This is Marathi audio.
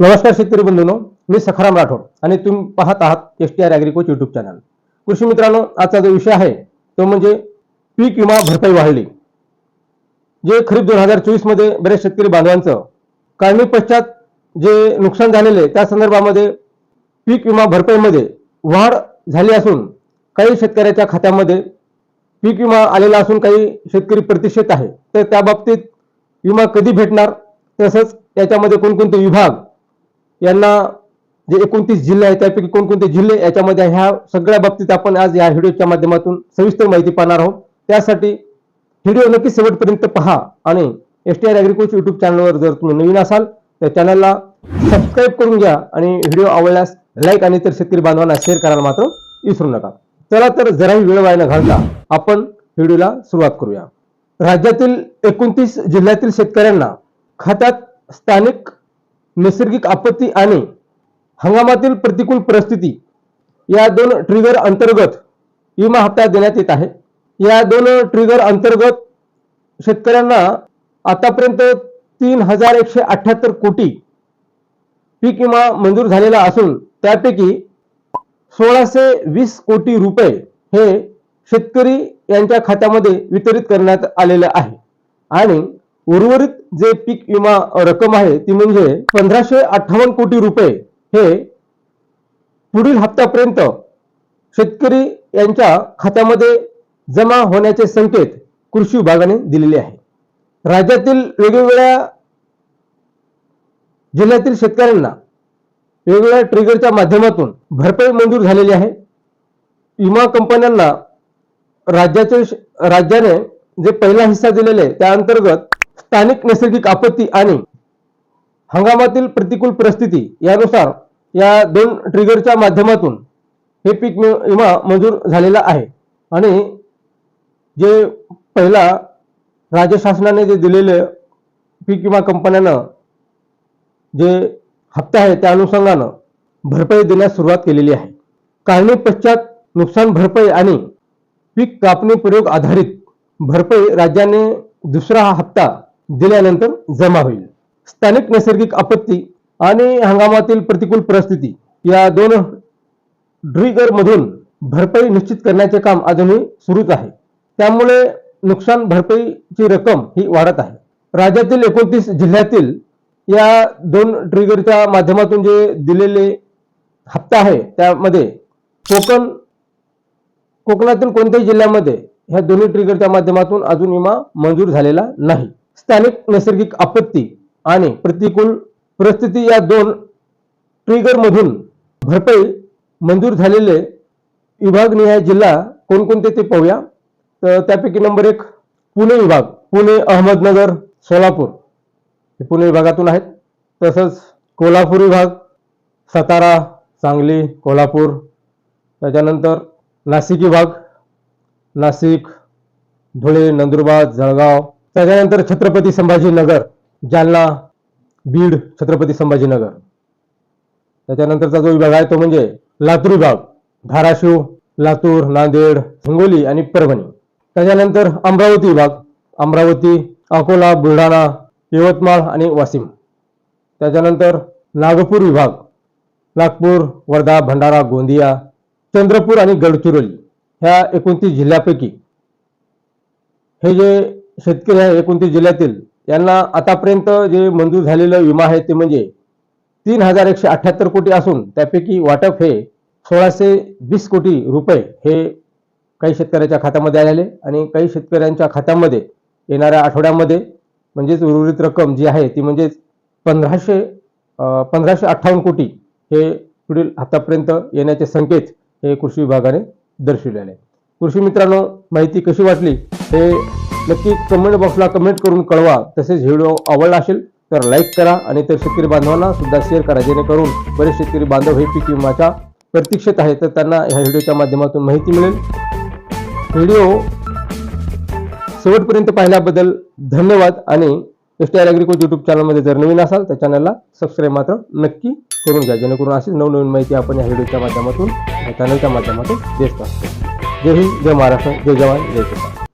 नमस्कार शेतकरी बंधूंनो मी सखाराम राठोड आणि तुम्ही पाहत आहात S T R agricoach YouTube channel कृषी मित्रांनो आजचा जो विषय आहे तो म्हणजे पीक विमा भरपाई वाढली. जे खरीप दोन हजार चोवीसमध्ये बरेच शेतकरी बांधवांचं काढणी पश्चात जे नुकसान झालेले त्या संदर्भामध्ये पीक विमा भरपाईमध्ये वाढ झाली असून काही शेतकऱ्याच्या खात्यामध्ये पीक विमा आलेला असून काही शेतकरी प्रतिष्ठित आहे. तर त्या बाबतीत विमा कधी भेटणार तसंच त्याच्यामध्ये कोणकोणते विभाग यांना जे एकोणतीस जिल्हे आहेत त्यापैकी कोणकोणते जिल्हे याच्यामध्ये ह्या सगळ्या बाबतीत आपण आज या व्हिडिओच्या माध्यमातून सविस्तर माहिती पाहणार आहोत. त्यासाठी व्हिडिओ नक्की शेवटपर्यंत पहा आणि S T R agriculture YouTube चॅनलवर जर तुम्ही नवीन असाल तर चॅनलला सबस्क्राईब करून घ्या आणि व्हिडिओ आवडल्यास लाईक आणि इतर शेतकरी बांधवांना शेअर करायला मात्र विसरू नका. चला तर जराही वेळ वाया न घालता आपण व्हिडिओला सुरुवात करूया. राज्यातील एकोणतीस जिल्ह्यातील शेतकऱ्यांना खात्यात स्थानिक नैसर्गिक आपत्ती आणि हंगामातील प्रतिकूल परिस्थिती या दोन ट्रिगर अंतर्गत विमा हप्ता देण्यात येत आहे. या दोन ट्रिगर अंतर्गत शेतकऱ्यांना आतापर्यंत तीन हजार एकशे अठ्याहत्तर कोटी पीक विमा मंजूर झालेला असून त्यापैकी सोळाशे वीस कोटी रुपये हे शेतकरी यांच्या खात्यामध्ये वितरित करण्यात आलेले आहे. आणि उर्वरित जे पीक विमा रक्कम आहे ती म्हणजे पंधराशे अठ्ठावन्न कोटी रुपये हे पुढील हप्त्यापर्यंत शेतकरी यांच्या खात्यामध्ये जमा होण्याचे संकेत कृषी विभागाने दिलेले आहे. राज्यातील वेगवेगळ्या जिल्ह्यातील शेतकऱ्यांना वेगवेगळ्या ट्रिगरच्या माध्यमातून भरपाई मंजूर झालेली आहे. विमा कंपन्यांना राज्याचे राज्याने जे पहिला हिस्सा दिलेले आहे, त्या अंतर्गत स्थानिक नैसर्गिक आपत्ती आणि हंगामातील प्रतिकूल परिस्थिती यानुसार या दोन ट्रिगरच्या माध्यमातून हे पीक वि- विमा मंजूर झालेला आहे. आणि जे पहिला राज्य शासनाने जे दिलेले पीक विमा कंपन्यांना जे हप्ता आहे त्या अनुषंगानं भरपाई देण्यास सुरुवात केलेली आहे. काढणी पश्चात नुकसान भरपाई आणि पीक कापणी प्रयोग आधारित भरपाई राज्याने दुसरा हा हप्ता दिल्यानंतर जमा होईल. स्थानिक नैसर्गिक आपत्ती आणि हंगामातील प्रतिकूल परिस्थिती या दोन ड्रिगर मधून भरपाई निश्चित करण्याचे काम अजूनही सुरूच आहे. त्यामुळे नुकसान भरपाईची रक्कम ही वाढत आहे. राज्यातील एकोणतीस जिल्ह्यातील या दोन ट्रिगरच्या माध्यमातून जे दिलेले हप्ता आहे त्यामध्ये कोकण कोकणातील कोणत्याही जिल्ह्यामध्ये ह्या दोन्ही ट्रिगरच्या माध्यमातून अजून विमा मंजूर झालेला नाही. स्थानिक नैसर्गिक आपत्ती आणि प्रतिकूल परिस्थिती या दोन ट्रिगरमधून भरपाई मंजूर झालेले विभागनिहाय जिल्हा कोणकोणते ते पाहूया. तर त्यापैकी नंबर एक पुणे विभाग पुणे अहमदनगर सोलापूर हे पुणे विभागातून आहेत. तसंच कोल्हापूर विभाग सातारा सांगली कोल्हापूर त्याच्यानंतर नाशिक विभाग नाशिक धुळे नंदुरबार जळगाव त्याच्यानंतर छत्रपती संभाजीनगर जालना बीड छत्रपती संभाजीनगर. त्याच्यानंतरचा जो विभाग आहे तो म्हणजे लातूर विभाग धाराशिव लातूर नांदेड हिंगोली आणि परभणी. त्याच्यानंतर अमरावती विभाग अमरावती अकोला बुलढाणा यवतमाळ आणि वाशिम. त्याच्यानंतर नागपूर विभाग नागपूर वर्धा भंडारा गोंदिया चंद्रपूर आणि गडचिरोली ह्या एकोणतीस जिल्ह्यापैकी. हे जे शेतकरी आहे एकोणतीस जिल्ह्यातील यांना आतापर्यंत जे मंजूर झालेलं विमा आहे ते म्हणजे तीन हजार एकशे अठ्ठ्याहत्तर कोटी असून त्यापैकी वाटप हे सोळाशे वीस कोटी रुपये हे काही शेतकऱ्याच्या खात्यामध्ये आलेले आणि काही शेतकऱ्यांच्या खात्यामध्ये येणाऱ्या आठवड्यामध्ये म्हणजेच उर्वरित रक्कम जी आहे ती म्हणजेच पंधराशे पंधराशे अठ्ठावन्न कोटी हे पुढील हप्त्यापर्यंत येण्याचे संकेत हे कृषी विभागाने दर्शवलेले. आहे कृषी मित्रांनो माहिती कशी वाटली हे नक्की कमेंट बॉक्सला कमेंट करून कळवा. तसेच व्हिडिओ आवडला असेल तर लाईक करा आणि तर शेतकरी बांधवांना सुद्धा शेअर करा जेणेकरून बरेच शेतकरी बांधव हे पीक विमाच्या प्रतीक्षेत आहेत. तर त्यांना ह्या व्हिडिओच्या माध्यमातून माहिती मिळेल. व्हिडिओ शेवटपर्यंत पाहिल्याबद्दल धन्यवाद आणि S T R agricoach YouTube चॅनलमध्ये जर नवीन असाल तर चॅनलला सबस्क्राईब मात्र नक्की करून घ्या. जेणेकरून अशीच नवनवीन माहिती आपण या व्हिडिओच्या माध्यमातून या चॅनलच्या माध्यमातून देत असतो. जय हिंद जय महाराष्ट्र जय जवान जय किसान.